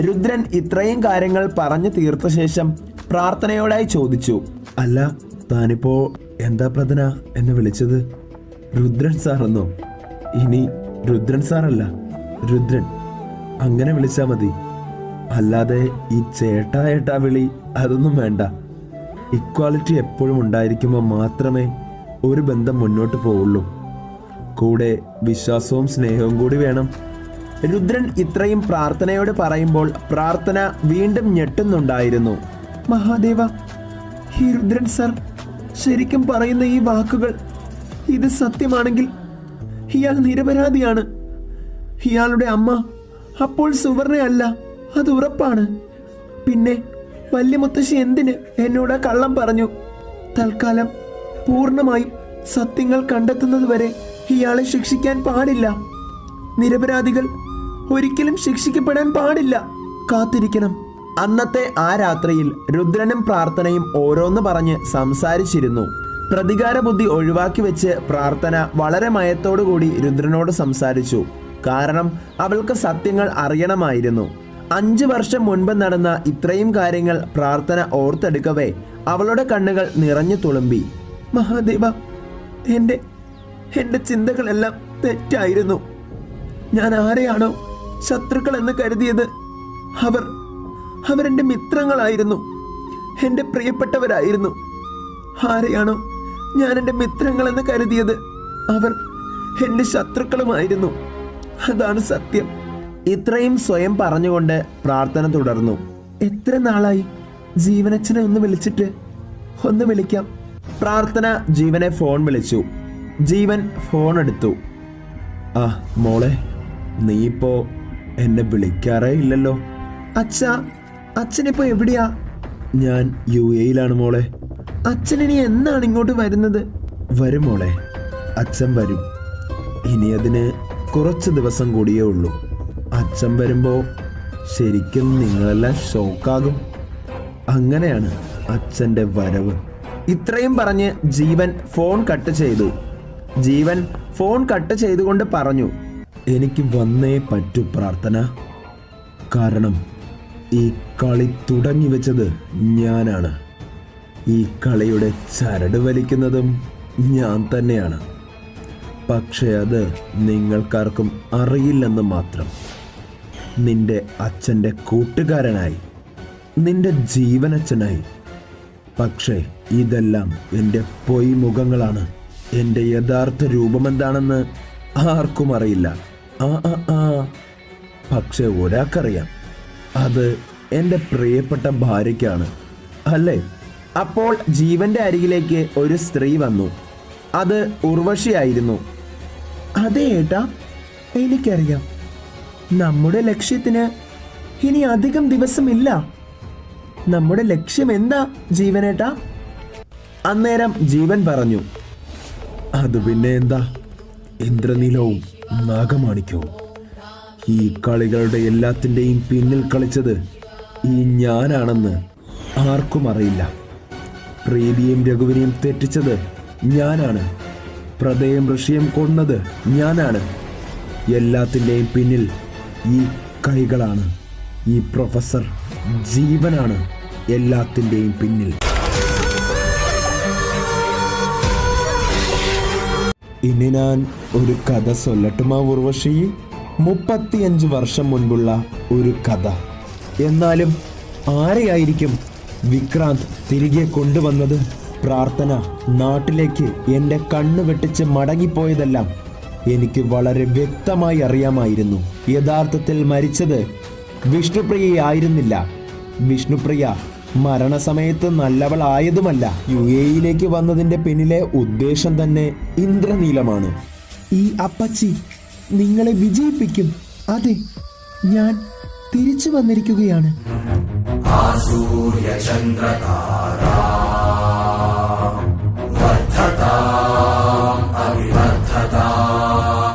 രുദ്രൻ ഇത്രയും കാര്യങ്ങൾ പറഞ്ഞു തീർത്ത ശേഷം പ്രാർത്ഥനയോടായി ചോദിച്ചു. അല്ല താനിപ്പോ എന്താ പ്രധന എന്നെ വിളിച്ചത്? രുദ്രൻ സാറെന്നോ ഇനി രുദ്രൻ സാറല്ല രുദ്രൻ. അങ്ങനെ വിളിച്ചാ മതി. അല്ലാതെ ഈ ചേട്ടാ ഏട്ടാ വിളി അതൊന്നും വേണ്ട. ഇക്വാലിറ്റി എപ്പോഴും ഉണ്ടായിരിക്കുമ്പോൾ മാത്രമേ ഒരു ബന്ധം മുന്നോട്ട് പോവുള്ളൂ. കൂടെ വിശ്വാസവും സ്നേഹവും കൂടി വേണം. രുദ്രൻ ഇത്രയും പ്രാർത്ഥനയോട് പറയുമ്പോൾ പ്രാർത്ഥന വീണ്ടും ഞെട്ടുന്നുണ്ടായിരുന്നു. മഹാദേവ ഈ രുദ്രൻ സർ ശരിക്കും പറയുന്ന ഈ വാക്കുകൾ ഇത് സത്യമാണെങ്കിൽ ഇയാൾ നിരപരാധിയാണ്. ഇയാളുടെ അമ്മ അപ്പോൾ സുവർണയല്ല അത് ഉറപ്പാണ്. പിന്നെ വല്യമുത്തശ്ശി എന്തിന് എന്നോട് കള്ളം പറഞ്ഞു? തൽക്കാലം പൂർണമായും സത്യങ്ങൾ കണ്ടെത്തുന്നതുവരെ ഇയാളെ ശിക്ഷിക്കാൻ പാടില്ല. നിരപരാധികൾ ഒരിക്കലും ശിക്ഷിക്കപ്പെടാൻ പാടില്ല. കാത്തിരിക്കണം. അന്നത്തെ ആ രാത്രിയിൽ രുദ്രനും പ്രാർത്ഥനയും ഓരോന്ന് പറഞ്ഞ് സംസാരിച്ചിരുന്നു. പ്രതികാര ബുദ്ധി ഒഴിവാക്കി വെച്ച് പ്രാർത്ഥന വളരെ മയത്തോടുകൂടി രുദ്രനോട് സംസാരിച്ചു. കാരണം അവൾക്ക് സത്യങ്ങൾ അറിയണമായിരുന്നു. അഞ്ചു വർഷം മുൻപ് നടന്ന ഇത്രയും കാര്യങ്ങൾ പ്രാർത്ഥന ഓർത്തെടുക്കവേ അവളുടെ കണ്ണുകൾ നിറഞ്ഞു തുളുമ്പി. മഹാദേവ എന്റെ എന്റെ ചിന്തകളെല്ലാം തെറ്റായിരുന്നു. ഞാൻ ആരെയാണോ ശത്രുക്കൾ എന്ന് കരുതിയത് അവർ അവരെന്റെ മിത്രങ്ങളായിരുന്നു. എന്റെ പ്രിയപ്പെട്ടവരായിരുന്നു. ആരെയാണോ ഞാൻ എന്റെ മിത്രങ്ങളെന്ന് കരുതിയത്? അവർ എന്റെ ശത്രുക്കളുമായിരുന്നു. അതാണ് സത്യം. ഇത്രയും സ്വയം പറഞ്ഞുകൊണ്ട് പ്രാർത്ഥന തുടർന്നു. എത്ര നാളായി ജീവനച്ഛനെ ഒന്ന് വിളിച്ചിട്ട്? ഒന്ന് വിളിക്കാം. പ്രാർത്ഥന ജീവനെ ഫോൺ വിളിച്ചു. ജീവൻ ഫോൺ എടുത്തു. ആ മോളെ നീ ഇപ്പോ എന്നെ വിളിക്കാറേ ഇല്ലല്ലോ അച്ഛ അച്ഛനിപ്പോ എവിടെയാ? ഞാൻ യു എയിലാണ് മോളെ. അച്ഛൻ ഇനി എന്നാണ് ഇങ്ങോട്ട് വരുന്നത്? വരും മോളെ അച്ഛൻ വരും. ഇനി അതിന് കുറച്ച് ദിവസം കൂടിയേ ഉള്ളൂ. അച്ഛൻ വരുമ്പോ ശരിക്കും നിങ്ങളെല്ലാം ഷോക്കാകും. അങ്ങനെയാണ് അച്ഛന്റെ വരവ്. ഇത്രയും പറഞ്ഞ് ജീവൻ ഫോൺ കട്ട് ചെയ്തു. ജീവൻ ഫോൺ കട്ട് ചെയ്തുകൊണ്ട് പറഞ്ഞു എനിക്ക് വന്നേ പറ്റൂ പ്രാർത്ഥന. കാരണം ഈ കളി തുടങ്ങി വെച്ചത് ഞാനാണ്. ഈ കളിയുടെ ചരട് വലിക്കുന്നതും ഞാൻ തന്നെയാണ്. പക്ഷേ അത് നിങ്ങൾക്കാർക്കും അറിയില്ലെന്ന് മാത്രം. നിന്റെ അച്ഛന്റെ കൂട്ടുകാരനായി നിന്റെ ജീവനച്ഛനായി. പക്ഷേ ഇതെല്ലാം എന്റെ പൊയ്മുഖങ്ങളാണ്. എന്റെ യഥാർത്ഥ രൂപമെന്താണെന്ന് ആർക്കും അറിയില്ല. ആ ആ ആ. പക്ഷെ ഒരാൾക്കറിയാം. അത് എന്റെ പ്രിയപ്പെട്ട ഭാര്യയ്ക്കാണ്. അല്ലേ? അപ്പോൾ ജീവന്റെ അരികിലേക്ക് ഒരു സ്ത്രീ വന്നു. അത് ഉർവശിയായിരുന്നു. അതെ ഏട്ടാ എനിക്കറിയാം. നമ്മുടെ ലക്ഷ്യത്തിന് ഇനി അധികം ദിവസമില്ല. നമ്മുടെ ലക്ഷ്യം എന്താ ജീവനേട്ടാ? അന്നേരം ജീവൻ പറഞ്ഞു. അത് പിന്നെ എന്താ? ഇന്ദ്രനീലവും നാഗമാണിക്യവും. ഈ കളികളുടെ എല്ലാത്തിന്റെയും പിന്നിൽ കളിച്ചത് ഈ ഞാനാണെന്ന് ആർക്കും അറിയില്ല. പ്രീതിയും രഘുവിനെയും തെറ്റിച്ചത് ഞാനാണ്. പ്രതയും ഋഷിയും കൊന്നത് ഞാനാണ്. എല്ലാത്തിന്റെയും പിന്നിൽ ഈ കൈകളാണ്. ഈ പ്രൊഫസർ ജീവനാണ് എല്ലാത്തിന്റെയും പിന്നിൽ. ഇനി ഞാൻ ഒരു കഥ സൊല്ലട്ടുമാ ഉർവശി. മുപ്പത്തിയഞ്ച് വർഷം മുൻപുള്ള ഒരു കഥ. എന്നാലും ആരെയായിരിക്കും വിക്രാന്ത് തിരികെ കൊണ്ടുവന്നത്? പ്രാർത്ഥന നാട്ടിലേക്ക് എന്റെ കണ്ണു വെട്ടിച്ച് മടങ്ങിപ്പോയതെല്ലാം എനിക്ക് വളരെ വ്യക്തമായി അറിയാമായിരുന്നു. യഥാർത്ഥത്തിൽ മരിച്ചത് വിഷ്ണുപ്രിയയായിരുന്നില്ല. വിഷ്ണുപ്രിയ മരണസമയത്ത് നല്ലവളായതുമല്ല. യു എയിലേക്ക് വന്നതിന്റെ പിന്നിലെ ഉദ്ദേശം തന്നെ ഇന്ദ്രനീലമാണ്. ഈ അപ്പച്ചി നിങ്ങളെ വിജയിപ്പിക്കും. അതെ ഞാൻ തിരിച്ചു വന്നിരിക്കുകയാണ്. സൂര്യചന്ദ്രതാരാ